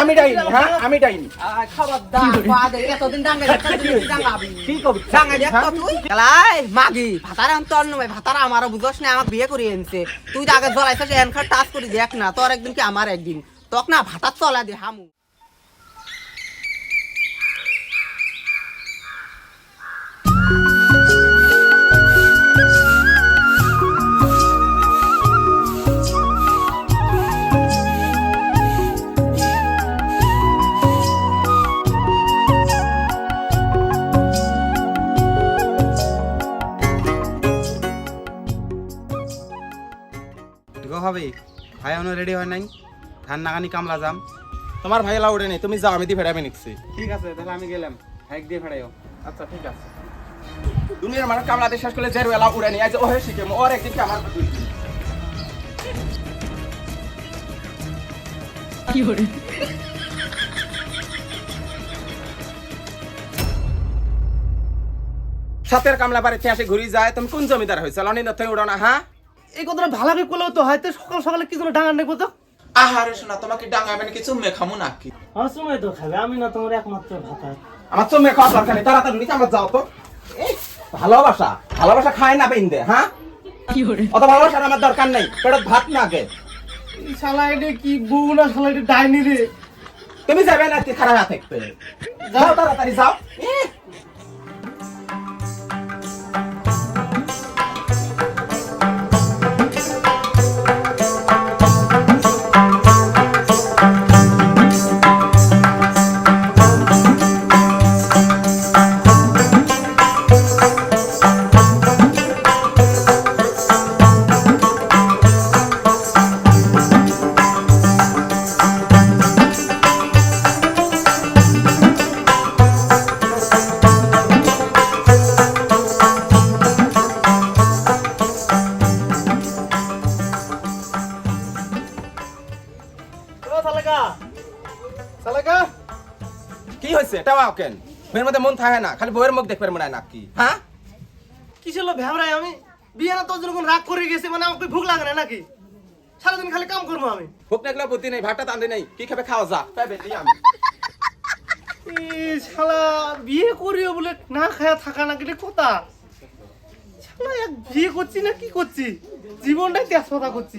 আমি ডাইনি হ্যাঁ? আমি ডাইনি। খবরদার বাদ এতদিন ডাঙ্গা ডাঙ্গাবি। কি কবি ডাঙ্গা দেখ তুই? এলাই মাগি ভাতার আমি তোর নয় ভাতার আমারও বুঝছ না আমাকে বিয়ে করিয়ে এনেছে। তুই তো আগে জ্বলাইছিস এনখার টাচ করি দেখ না তোর একদিন কি আমার একদিন? তক না ভাতার চলা দে হামু। হবে ভাই এখনও রেডি হয় নাই। ধান নাগানি কামলা যাম তোমার ভাই লাউড়ে নেই তুমি যাও আমি দি ফেরাবে নিচ্ছি। ঠিক আছে তাহলে আমি গেলাম। হাইক দিয়ে ফেরাইও আচ্ছা ঠিক আছে। দুনিয়ার মানুষ কামলাতে শেষ করলে জের বেলা উড়ে নিয়ে ওহে শিখে ওর একদিন আমার দুই দিন। সাতের কামলা বাড়িতে আসে ঘুরি যায় তুমি কোন জমিদার হয়েছে? লনি দত্ত উড়ো না হ্যাঁ? এই কথাটা ভালো করে করলেও তো হয়তো সকাল সকালে কি করে ডাঙার নেব তো? আহারে শোনা তোমাকে ডাঙাবেন কিছু মেখামু নাকি? আমার সময় তো খাবে আমি না তোমার একমাত্র ভাতা। আমার তো মেখা দরকার নেই তাড়াতাড়ি নিচে আমরা যাও তো। এই, ভালোবাসা ভালোবাসা খায় না বেইন্দে হ্যাঁ? অত ভালোবাসা আমার দরকার নেই পেটত ভাত না আগে। শালা এটা কি বউ না শালা এটা ডাইনি রে? তুমি যাবে না তুই খারাপ থাকতে। যাও তাড়াতাড়ি যাও। টাওয়াও কেন? মেয়ের মধ্যে মন থাকে না খালি বইয়ের মুখ দেখবে মনে হয় নাকি? হ্যাঁ? কি ছিল ভ্যাবরাই আমি? বিয়ে না তোর জন্য কোন রাগ করে গেছে মানে আমাকে ভুক লাগে না নাকি? সারাদিন খালি কাম করব আমি। ভোক লাগলে বুদ্ধি নেই ভাতটা টানতে নেই কি খাবে খাওয়া যা তাই বেশি আমি শালা বিয়ে করিও বলে না খায়া থাকা না গেলে কথা? শালা এক বিয়ে করছি না কি করছি? জীবনটাই তেজপাতা করছি।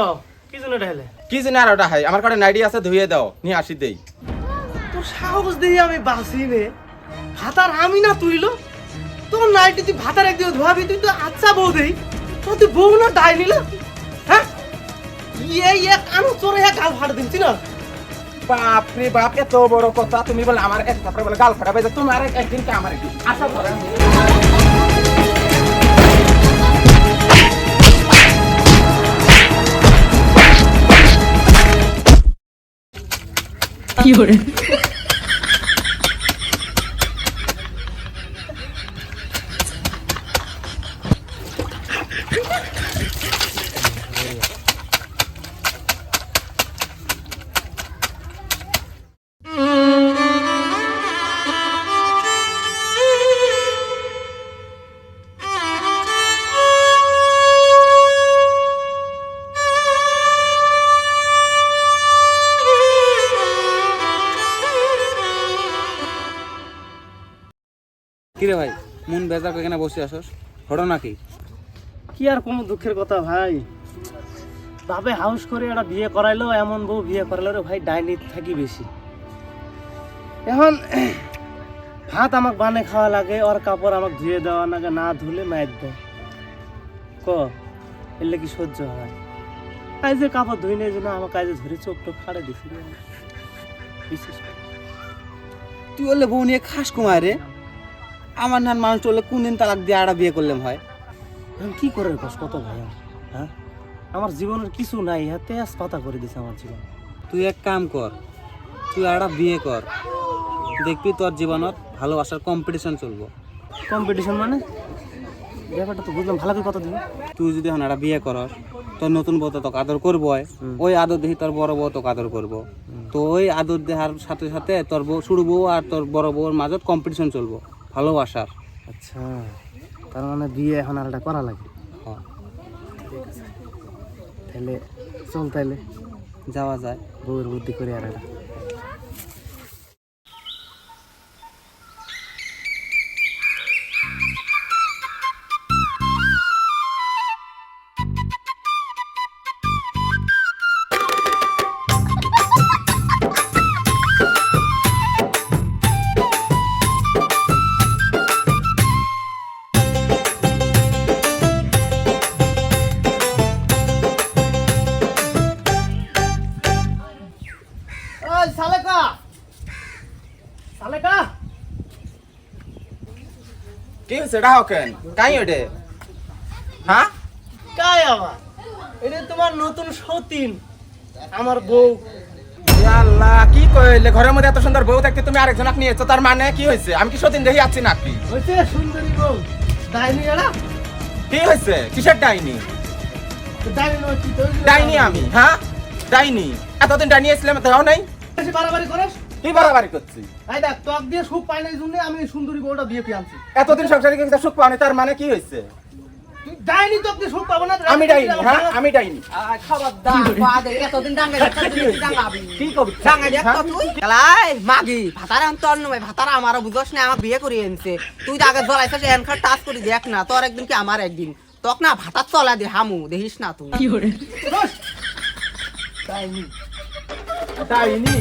কও কি জন্য ডাইলে কি জানি আর ওটা হয় আমার কাছে নাইডি আছে ধুয়ে দাও নিয়ে আসি দেই। তোর সাহস দিয়ে আমি বাঁচি রে ভাতার আমি না তুইলো। তোর নাইটি তুই ভাতার একদিন ধোয়াবি তুই তো আচ্ছা বউ দেই। তোর তুই বউ না ডাই নিল? হ্যাঁ? ইয়ে ইয়ে কানো চোরে এক গাল ফাটা দিচ্ছি না বাপ রে বাপ এত বড় কথা। তুমি বলে আমার এক তারপরে বলে গাল ফাটাবে তোমার এক- একদিন কে আমার একদিন? আশা করেন 有人 কিরে ভাই মন বেজার করে কেন বসে আসস হড়ো নাকি? কি আর কোনো দুঃখের কথা ভাই? তবে হাউস করে একটা বিয়ে করাইলো এমন বউ বিয়ে করাইলো রে ভাই ডাইনি থাকি বেশি। এখন ভাত আমাকে বানে খাওয়া লাগে ওর কাপড় আমাকে ধুয়ে দেওয়া লাগে না ধুলে মায়ের দেয়। ক এলে কি সহ্য হয়? আজ যে কাপড় ধুই নেই জন্য আমাকে আজ ধরে চোখ টোক ফাড়ে দিছি। বিশেষ তুই বললে বউ নিয়ে খাস কুমার রে। আমার নান মানুষ চললে কোন দিন তালাক দিয়ে আড়া বিয়ে করলাম হয় এখন কি করে কস? কত ভাই হ্যাঁ? আমার জীবনের কিছু নাই হ্যাঁ তেজ পাতা করে দিছে আমার জীবন। তুই এক কাম কর তুই আড়া বিয়ে কর। দেখবি তোর জীবনত ভালোবাসার কম্পিটিশন চলবো। কম্পিটিশন মানে? ব্যাপারটা তো বুঝলাম ভালো করে কথা দিবি। তুই যদি এখন একটা বিয়ে করস তোর নতুন বউ তো তোকে আদর করব। ওই আদর দেখি তোর বড় বউ তোকে আদর করব। তো ওই আদর দেহার সাথে সাথে তোর বউ শুরু বউ আর তোর বড় বউর মাঝত কম্পিটিশন চলবো। ভালোবাসার। আচ্ছা তার মানে বিয়ে এখন আর একটা করা লাগে? হ্যাঁ, তাহলে চল তাহলে। যাওয়া যায়। বউয়ের বুদ্ধি করে আর একটা ওই সালেকা সালেকা কি হয়েছে ডাহ কেন? কাই ওটে হ্যাঁ? কাই এটা তোমার নতুন সতীন আমার বউ। আল্লাহ কি কইলে? ঘরের মধ্যে এত সুন্দর বউ থাকতে তুমি আরেকজনক নিয়েছো তার মানে কি হয়েছে আমি কি সতীন দেখি আছি নাকি? হয়েছে সুন্দরী বউ। ডাইনি এরা? কি হয়েছে কিসের ডাইনি? ডাইনি আমি হ্যাঁ? ডাইনি। এতদিন ডাইনি এসলাম তাও নাই? বেশি বাড়াবাড়ি করিস? কি বাড়াবাড়ি করছি আই দেখ টক দিয়ে সুখ পাই নাই জন্য আমি সুন্দরী বউটা বিয়ে করে আনছি। এতদিন সংসারে কিন্তু সুখ পাওনি তার মানে কি হয়েছে? তুই ডাইনি টক দিয়ে সুখ পাবো না আমি ডাইনি হ্যাঁ? আমি ডাইনি। খবরদার পা দে এতদিন ডাঙ্গা দেখতে তুই ডাঙ্গাবি কি কবি ডাঙ্গা দেখ তুই। কালাই মাগি ভাতার এখন তোর নয় আমারও বুঝস না আমাকে বিয়ে করিয়ে এনেছে। তুই তো আগে জ্বলাইছিস এনখার টাচ করে দেখ না তোর একদিন কি আমার একদিন। তক না ভাতার চলা দে হামু দেখিস না তুই। ডাইনি। ডাইনি